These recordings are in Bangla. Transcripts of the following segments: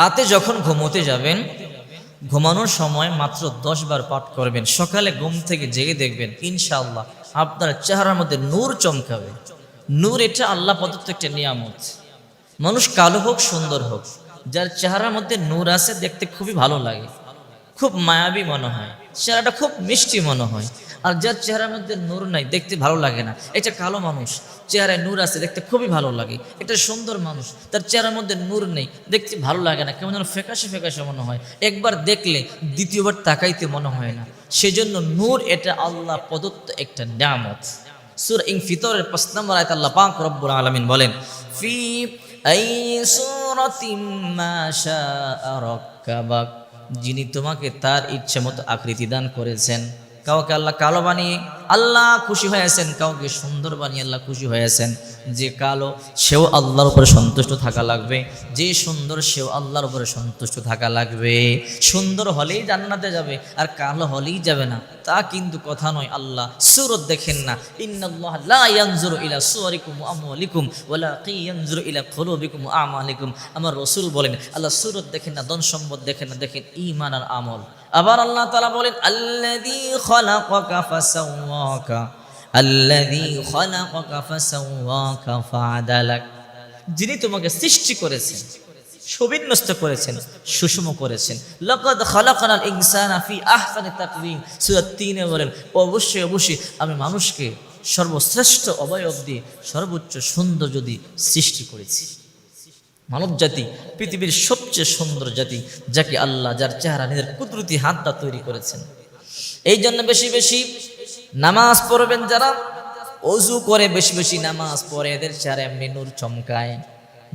রাতে যখন ঘুমোতে যাবেন, ঘুমানোর সময় মাত্র দশ বার পাঠ করবেন। সকালে ঘুম থেকে জেগে দেখবেন, ইনশাআল্লাহ আপনার চেহারার মধ্যে নূর চমকাবে। নূর এটা আল্লাহ প্রদত্ত একটা নিয়ামত। মানুষ কালো হোক, সুন্দর হোক, যার চেহারার মধ্যে নূর আছে দেখতে খুবই ভালো লাগে। খুব মায়াবী মনে হয়। চেহারাটা খুব মিষ্টি মনে হয়। আর যার চেহারার মধ্যে নূর নাই, দেখতে ভালো লাগে না। এটা কালো মানুষ। চেহারায় নূর আছে, দেখতে খুবই ভালো লাগে। এটা সুন্দর মানুষ। তার চেহারার মধ্যে নূর নেই, দেখতে ভালো লাগে না। কেমন যেন ফেকাশে ফেকাশে মনে হয়। একবার দেখলে দ্বিতীয়বার তাকাইতে মনে হয় না। সেজন্য নূর এটা আল্লাহ প্রদত্ত একটা নিয়ামত। সুর ইং ফিতরের পাঁচ নম্বর আয়ত আল্লাহ পাক রব্বুল আলামিন বলেন, ফি রাক্কাবাক। যিনি তোমাকে তার ইচ্ছে মতো আকৃতি দান করেছেন। কাউকে আল্লাহ কালো বানিয়ে আল্লাহ খুশি হয়েছেন, কাউকে সুন্দর বানিয়ে আল্লাহ খুশি হয়েছেন। যে কালো, সেও আল্লাহর উপরে সন্তুষ্ট থাকা লাগবে। যে সুন্দর, সেও আল্লাহর উপরে সন্তুষ্ট থাকা লাগবে। সুন্দর হলেই জান্নাতে যাবে, আর কালো হলেই যাবে না। তা কিন্তু কথা নয়, আল্লাহ সুরত দেখেন না। আমার রসুল বলেন, আল্লাহ সুরত দেখেন না, ধন সম্পদ দেখেন না, দেখেন ইমান আর আমল। আবার আল্লাহ তাআলা বলেন, আল্লাযী ফাসাওয়াকা আল্লাযী খালাকাকা ফাসাওয়াকা ফাআদালাক যিনি তোমাকে সৃষ্টি করেছেন, সুবিন্যস্ত করেছেন, সুষম করেছেন। লাকাদ খালাকানাল ইনসানা ফি আহসানি তাকওয়িম। সূরা 3 এ বলেন, অবশ্যই অবশ্যই আমি মানুষকে সর্বশ্রেষ্ঠ অবয়ব দিয়ে সর্বোচ্চ সুন্দর যদি সৃষ্টি করেছি। মানব জাতি পৃথিবীর সবচেয়ে সুন্দর জাতি, যাকে আল্লাহ যার চেহারা নিজের কুদরতি হাতটা তৈরি করেছেন। এই জন্য বেশি বেশি নামাজ পড়বেন যারা? অজু করে বেশি বেশি নামাজ পড়ে, এদের চেহারা এমনি নূর চমকায়।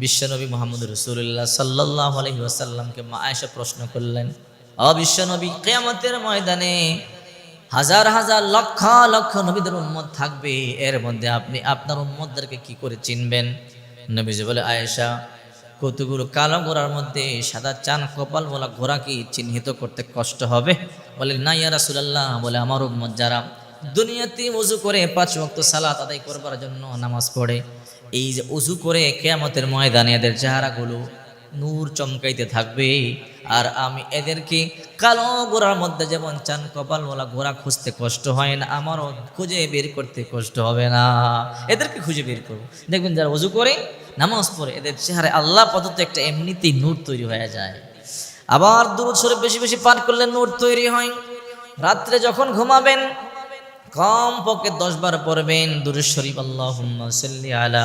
বিশ্বনবী মোহাম্মদ রসুল্লাহ সাল্লাহ আলহি আসাল্লামকে মা আয়সা প্রশ্ন করলেন, অ বিশ্বনবী, কেয়ামতের ময়দানে হাজার হাজার লক্ষ লক্ষ নবীদের উম্মত থাকবে, এর মধ্যে আপনি আপনার উম্মতদেরকে কি করে চিনবেন? নবীজি বলে, আয়েশা, কতগুলো কালো ঘোড়ার মধ্যে সাদা চান কপাল বলা ঘোড়া কি চিহ্নিত করতে কষ্ট হবে? বলে, না ইয়া রাসূলুল্লাহ, বলে, আমার উম্মত যারা দুনিয়াতে উজু করে পাঁচ ওয়াক্ত সালাত আদায় করবার জন্য নামাজ পড়ে। এই যে উজু করে কেয়ামতের ময়দানে এদের চেহারাগুলো নূর চমকাইতে থাকবে। আর আমি এদেরকে কালো গোড়ার মধ্যে যেমন চান কপাল বলা ঘোড়া খুঁজতে কষ্ট হয় না, আমারও খুঁজে বের করতে কষ্ট হবে না। এদেরকে খুঁজে বের করব। দেখবেন যারা উজু করে, নামাজ পড়ে, এদের চেহারায় আল্লাহ পদ্ধত একটা এমনিতেই নূর তৈরি হয়ে যায়। আবার দূর সরে বেশি বেশি পাঠ করলে নূর তৈরি হয়। রাত্রে যখন ঘুমাবেন কম পক্ষে দশ বার পড়বেন দুরুদ শরীফ আল্লাহুম্মা সাল্লি আলা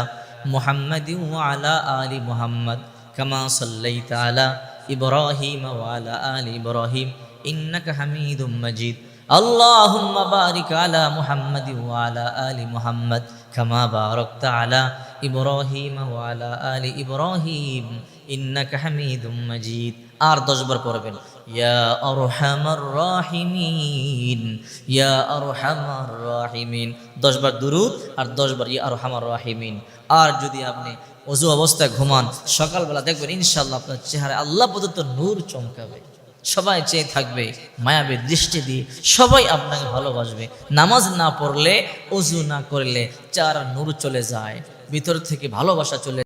মুহাম্মাদিন ওয়া আলা আলি মুহাম্মদ কামা সাল্লাইতা আলা ইব্রাহিম ওয়া আলা আলি ইব্রাহিম ইন্নাকা হামিদুম মাজিদ اللهم بارك على محمد وعلى آل محمد كما باركت على ইব্রাহিম ওয়ালা আলি ইব্রাহিম, ইন্নাকা হামিদুম মাজিদ। আর দশবার পড়বেন, ইয়া আরহামার রাহিমিন, ইয়া আরহামার রাহিমিন। দশবার দুরুদ আর দশবার ইয়া আরহামার রাহিমিন। আর যদি আপনি অজু অবস্থায় ঘুমান, সকালবেলা দেখবেন ইনশাল্লাহ আপনার চেহারা আল্লাহ প্রদত্ত নূর চমকাবে। সবাই চেয়ে থাকবে মায়াবের দৃষ্টি দিয়ে সবাই আপনাকে ভালোবাসবে। নামাজ না পড়লে, অজু না করলে চার নূর চলে যায়। ভিতর থেকে ভালোবাসা চলে